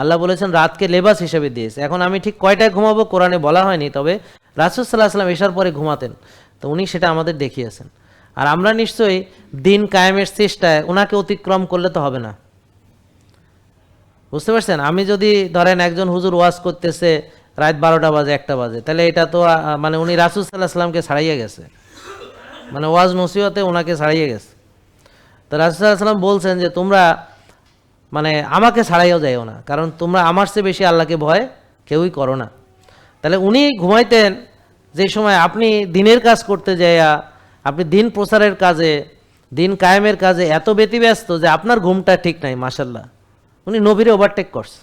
আল্লাহ বলেছেন, রাতকে লেবাস হিসেবে দিয়েছে। এখন আমি ঠিক কয়টায় ঘুমাবো? কোরআনে বলা হয়নি, তবে রাসুল সাল্লাহ আসলাম এসার পরে ঘুমাতেন। তো উনি সেটা আমাদের দেখিয়েছেন। আর আমরা নিশ্চয়ই দিন কায়েমের চেষ্টায় ওনাকে অতিক্রম করলে তো হবে না। বুঝতে পারছেন? আমি যদি ধরেন একজন হুজুর ওয়াজ করতেছে রাত বারোটা বাজে, একটা বাজে, তাহলে এটা তো মানে উনি রাসুল সাল্লাহ সাল্লামকে ছাড়াইয়ে গেছে। মানে ওয়াজ নসিহতে ওনাকে ছাড়াইয়ে গেছে। তো রাসুল সাল্লাহ সাল্লাম বলছেন যে, তোমরা মানে আমাকে ছাড়াইও যাইও না। কারণ তোমরা আমার চেয়ে বেশি আল্লাহকে ভয় কেউই করো না। তাহলে উনি ঘুমাইতেন যে সময় আপনি দিনের কাজ করতে যাইয়া, আপনি দিন প্রচারের কাজে, দিন কায়েমের কাজে এত ব্যতিব্যস্ত যে আপনার ঘুমটা ঠিক নাই মাসাল্লাহ উনি নবীরে ওভারটেক করছে।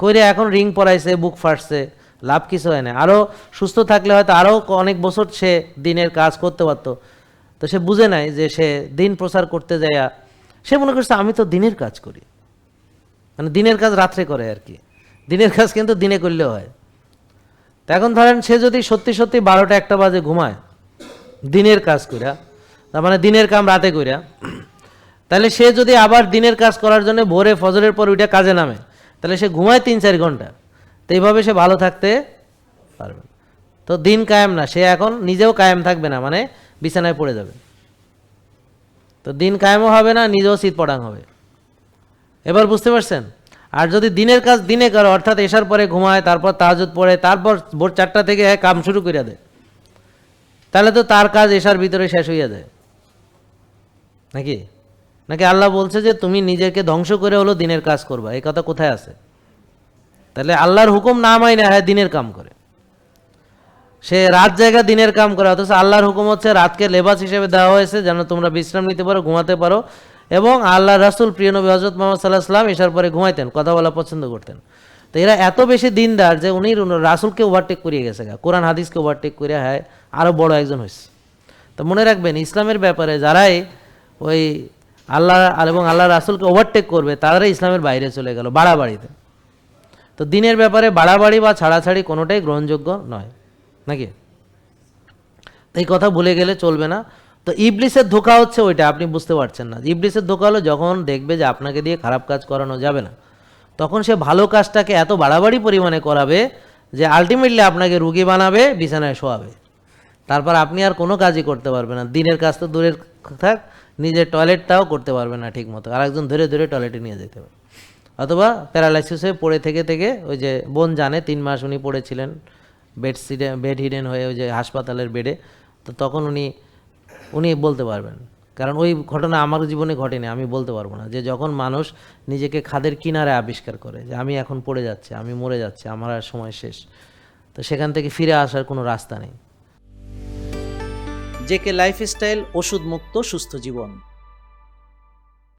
কইরে এখন রিং পরাইছে, বুক ফাটছে, লাভ কিছু হয় না আরও সুস্থ থাকলে হয়তো আরও অনেক বছর সে দিনের কাজ করতে পারতো। তো সে বুঝে নাই যে সে দিন প্রচার করতে যাইয়া সে মনে করছে, আমি তো দিনের কাজ করি। মানে দিনের কাজ রাত্রে করে আর কি। দিনের কাজ কিন্তু দিনে করলেও হয়। তা এখন ধরেন সে যদি সত্যি সত্যি বারোটা একটা বাজে ঘুমায়, দিনের কাজ কইরা, তার মানে দিনের কাম রাতে কইরা, তাহলে সে যদি আবার দিনের কাজ করার জন্য ভোরে ফজরের পর ওইটা কাজে নামে, তাহলে সে ঘুমায় তিন চার ঘণ্টা। তো এইভাবে সে ভালো থাকতে পারবে তো দিন কায়েম না, সে এখন নিজেও কায়েম থাকবে না মানে বিছানায় পড়ে যাবে। তো দিন কায়েমও হবে না, নিজেও শীত পড়াং হবে। এবার বুঝতে পারছেন? আর যদি দিনের কাজ দিনে করে, অর্থাৎ এসার পরে ঘুমায়, তারপর তাহাজুদ পড়ে, তারপর ভোর চারটা থেকে কাম শুরু করে দেয়। তাহলে তো তার কাজ এসার ভিতরে শেষ হইয়া যায়। নাকি? নাকি আল্লাহ বলছে যে তুমি নিজেকে ধ্বংস করে হলো দিনের কাজ করবা, এই কথা কোথায় আছে? তাহলে আল্লাহর হুকুম না মাইনে হ্যাঁ দিনের কাম করে। সে রাত জায়গা দিনের কাম করে, অথচ আল্লাহর হুকুম হচ্ছে রাতকে লেবাস হিসেবে দেওয়া হয়েছে, যেন তোমরা বিশ্রাম নিতে পারো, ঘুমাতে পারো। এবং আল্লাহ রাসুল, প্রিয় নবী হজরত মোহাম্মদ সাল্লাহ সাল্লাম এসার পরে ঘুমাইতেন, কথা বলা পছন্দ করতেন। তো এরা এত বেশি দিনদার যে উনি রাসুলকে ওভারটেক করিয়ে গেছে গা। কোরআন, হাদিসকে ওভারটেক করে হ্যাঁ আরও বড় একজন হয়েছে তো মনে রাখবেন, ইসলামের ব্যাপারে যারাই ওই আল্লাহ এবং আল্লাহ রাসুলকে ওভারটেক করবে, তারাই ইসলামের বাইরে চলে গেল, বাড়াবাড়িতে। তো দিনের ব্যাপারে বাড়াবাড়ি বা ছাড়াছাড়ি কোনোটাই গ্রহণযোগ্য নয়। নাকি? এই কথা ভুলে গেলে চলবে না। তো ইবলিসের ধোকা হচ্ছে ওইটা, আপনি বুঝতে পারছেন না। ইবলিসের ধোকা হলো যখন দেখবে যে আপনাকে দিয়ে খারাপ কাজ করানো যাবে না। তখন সে ভালো কাজটাকে এত বাড়াবাড়ি পরিমাণে করাবে যে আলটিমেটলি আপনাকে রুগী বানাবে, বিছানায় শোয়াবে। তারপর আপনি আর কোনো কাজই করতে পারবেন না। দিনের কাজ তো দূরের থাক, নিজের টয়লেটটাও করতে পারবে না ঠিক মতো আর একজন ধরে ধরে টয়লেটে নিয়ে যেতে হবে। অথবা প্যারালাইসিস হয়ে পড়ে থেকে থেকে ওই যে বোন জানে, তিন মাস উনি পড়েছিলেন। বেড সিডে বেড হিডেন হয়ে ওই যে হাসপাতালের বেডে তো তখন উনি উনি বলতে পারবেন। কারণ ওই ঘটনা আমার জীবনে ঘটেনি, আমি বলতে পারব না। যে যখন মানুষ নিজেকে খাদের কিনারে আবিষ্কার করে, যে আমি এখন পড়ে যাচ্ছি, আমি মরে যাচ্ছি, আমার আর সময় শেষ। তো সেখান থেকে ফিরে আসার কোনো রাস্তা নেই। জেকে লাইফস্টাইল ওষুধ মুক্ত সুস্থ জীবন।